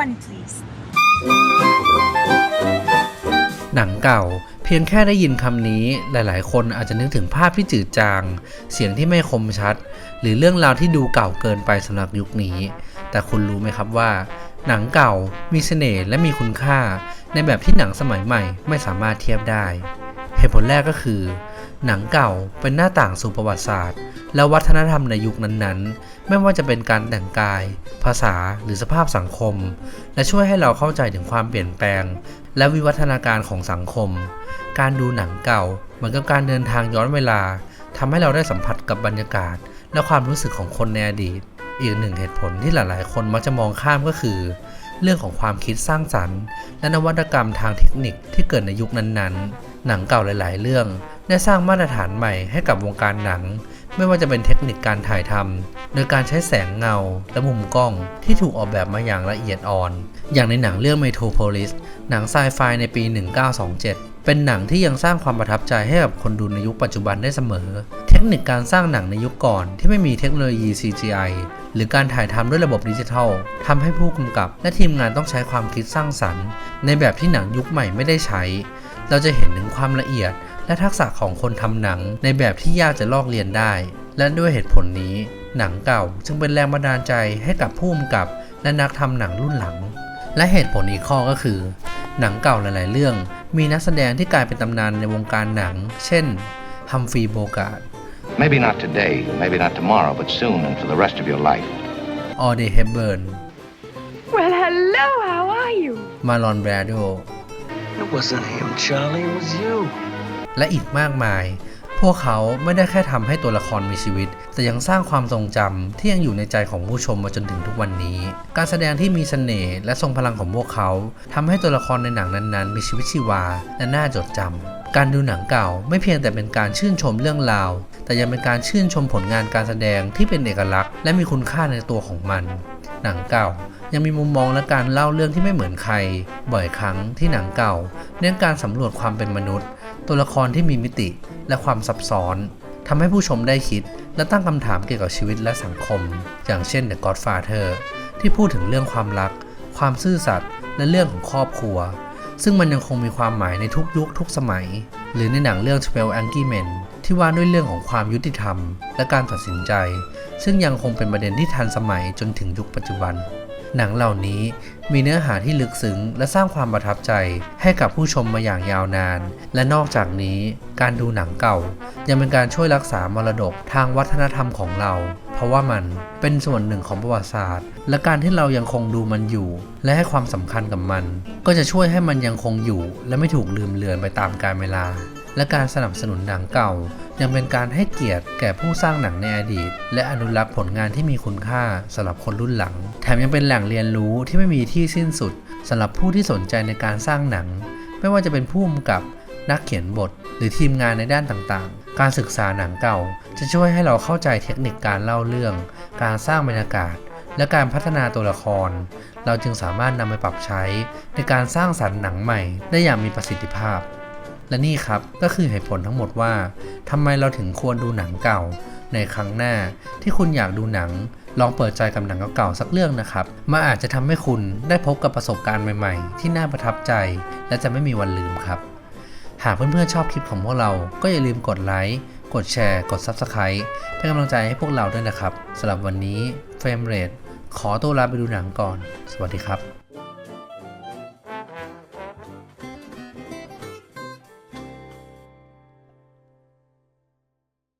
One please หนังเก่า เพียงแค่ได้ยินคำนี้ หลายๆ คนอาจจะนึกถึงภาพที่จืดจาง เสียงที่ไม่คมชัด หรือเรื่องราวที่ดูเก่าเกินไปสำหรับยุคนี้ แต่คุณรู้ไหมครับว่า หนังเก่ามีเสน่ห์และมีคุณค่า ในแบบที่หนังสมัยใหม่ไม่สามารถเทียบได้ เหตุผลแรกก็คือ หนังเก่าเป็นหน้าต่างสู่ประวัติศาสตร์ และวัฒนธรรมในยุคนั้นๆ ไม่ว่าจะเป็นการแต่งกาย ภาษาหรือสภาพสังคม และช่วยให้เราเข้าใจถึงความเปลี่ยนแปลง และวิวัฒนาการของสังคม การดูหนังเก่าเหมือนกับการเดินทางย้อนเวลาทำให้เราได้สัมผัสกับบรรยากาศ และความรู้สึกของคนในอดีต อีกหนึ่งเหตุผลที่หลายๆ คนมักจะมองข้ามก็คือ เรื่องของความคิดสร้างสรรค์ และนวัตกรรมทางเทคนิคที่เกิดในยุคนั้นๆ หนังเก่าหลาย ๆ เรื่อง ได้สร้างมาตรฐานใหม่ให้กับวงการหนัง ไม่ว่าจะเป็นเทคนิคการถ่ายทำโดยการใช้แสงเงาและมุมกล้องที่ถูกออกแบบมาอย่างละเอียดอ่อน อย่างในหนังเรื่อง Metropolis หนังไซไฟในปี 1927เป็นหนังที่ยังสร้างความประทับใจให้กับคนดูในยุคปัจจุบันได้เสมอ เทคนิคการสร้างหนังในยุคก่อนที่ไม่มีเทคโนโลยี CGI หรือการถ่ายทำด้วยระบบดิจิทัลทำให้ผู้กำกับและทีมงานต้องใช้ความคิดสร้างสรรค์ ในแบบที่หนังยุคใหม่ไม่ได้ใช้ เราจะเห็นถึงความละเอียด และทักษะของคนทำหนังในแบบที่ยากจะลอกเรียนได้ และด้วยเหตุผลนี้ หนังเก่าจึงเป็นแรงบันดาลใจให้กับผู้กำกับและนักทำหนังรุ่นหลัง และเหตุผลอีกข้อก็คือ หนังเก่าหลาย ๆ เรื่อง มีนักแสดงที่กลายเป็นตำนานในวงการหนัง เช่นฮัมฟรีย์โบการ์ด Maybe not today, maybe not tomorrow, but soon and for the rest of your life. ออเดย์เฮเบิร์น Well, hello, how are you? มารอนแบรโด It wasn't him, Charlie. It was you. และอีกมากมาย พวกเขาไม่ได้แค่ทำให้ตัวละครมีชีวิต แต่ยังสร้างความทรงจำที่ยังอยู่ในใจของผู้ชมมาจนถึงทุกวันนี้ การแสดงที่มีเสน่ห์และทรงพลังของพวกเขาทำให้ตัวละครในหนังนั้นๆ มีชีวิตชีวาและน่าจดจำการดูหนังเก่าไม่เพียงแต่เป็นการชื่นชมเรื่องราว แต่ยังเป็นการชื่นชมผลงานการแสดงที่เป็นเอกลักษณ์ และมีคุณค่าในตัวของมัน หนังเก่า ยังมีมุมมองและการเล่าเรื่องที่ไม่เหมือนใคร บ่อยครั้งที่หนังเก่า เน้นการสำรวจความเป็นมนุษย์ ตัวละครที่มีมิติและความซับซ้อนทำให้ผู้ชมได้คิด และตั้งคำถามเกี่ยวกับชีวิตและสังคม อย่างเช่น The Godfather ที่พูดถึงเรื่องความรัก ความซื่อสัตย์และเรื่องของครอบครัว ซึ่งมันยังคงมีความหมายในทุกยุคทุกสมัย หรือในหนังเรื่อง 12 Angry Men ที่ว่าด้วยเรื่องของความยุติธรรม และการตัดสินใจ ซึ่งยังคงเป็นประเด็นที่ทันสมัยจนถึงยุคปัจจุบัน หนังเหล่านี้มีเนื้อหาที่ลึกซึ้งและสร้างความประทับใจให้กับผู้ชมมาอย่างยาวนาน และนอกจากนี้การดูหนังเก่า ยังเป็นการช่วยรักษามรดกทางวัฒนธรรมของเรา เพราะว่ามันเป็นส่วนหนึ่งของประวัติศาสตร์ และการที่เรายังคงดูมันอยู่ และให้ความสำคัญกับมัน ก็จะช่วยให้มันยังคงอยู่ และไม่ถูกลืมเลือนไปตามกาลเวลา และการสนับสนุนหนังเก่า ยังเป็นการให้เกียรติแก่ผู้สร้างหนังในอดีต และอนุรักษ์ผลงานที่มีคุณค่าสำหรับคนรุ่นหลัง แถมยังเป็นแหล่งเรียนรู้ที่ไม่มีที่สิ้นสุดสำหรับผู้ที่สนใจในการสร้างหนัง ไม่ว่าจะเป็นผู้กำกับนักเขียนบท หรือทีมงานในด้านต่างๆ การศึกษาหนังเก่า จะช่วยให้เราเข้าใจเทคนิคการเล่าเรื่อง การสร้างบรรยากาศ และการพัฒนาตัวละคร เราจึงสามารถนำไปปรับใช้ในการสร้างสรรค์หนังใหม่ได้อย่างมีประสิทธิภาพ และนี่ครับก็คือเหตุผลทั้งหมดว่าทำไมเราถึงควรดูหนังเก่า ในครั้งหน้าที่คุณอยากดูหนัง ลองเปิดใจกับหนังเก่าๆสักเรื่องนะครับมันอาจจะทำให้คุณได้พบกับประสบการณ์ใหม่ๆ ที่น่าประทับใจ และจะไม่มีวันลืมครับ หากเพื่อนๆชอบคลิปของพวกเรา ก็อย่าลืมกดไลค์กดแชร์ กด Subscribe เป็นกำลังใจให้พวกเราด้วยนะครับสำหรับวันนี้เฟรมเรทขอตัวลาไปดูหนังก่อน สวัสดีครับ